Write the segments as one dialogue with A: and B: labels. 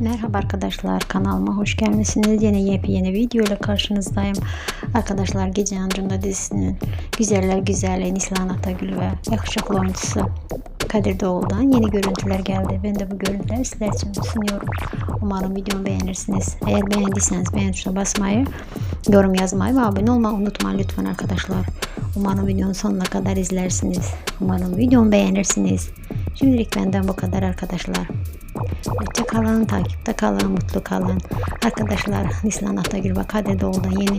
A: Merhaba arkadaşlar kanalıma hoş gelmişsiniz. Yine yepyeni video ile karşınızdayım. Arkadaşlar Gece Yancı'nda dizisinin güzeller güzeli Nislan Atagül ve yakışıklı oyuncusu Kadir Doğulu'dan yeni görüntüler geldi. Ben de bu görüntüleri sizler için sunuyorum. Umarım videomu beğenirsiniz. Eğer beğendiyseniz beğen tuşuna basmayı, yorum yazmayı ve abone olmayı unutmayın lütfen arkadaşlar. Umarım videonun sonuna kadar izlersiniz. Umarım videomu beğenirsiniz. Şimdilik benden bu kadar arkadaşlar. Hoşça kalın, takipte kalın, mutlu kalın. Arkadaşlar Nislan Atagül ve Kadir Doğulu'dan yeni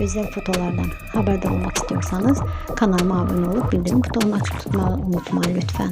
A: özel fotolardan haberdar olmak istiyorsanız kanalıma abone olup bildirim butonunu açık tutmayı unutmayın lütfen.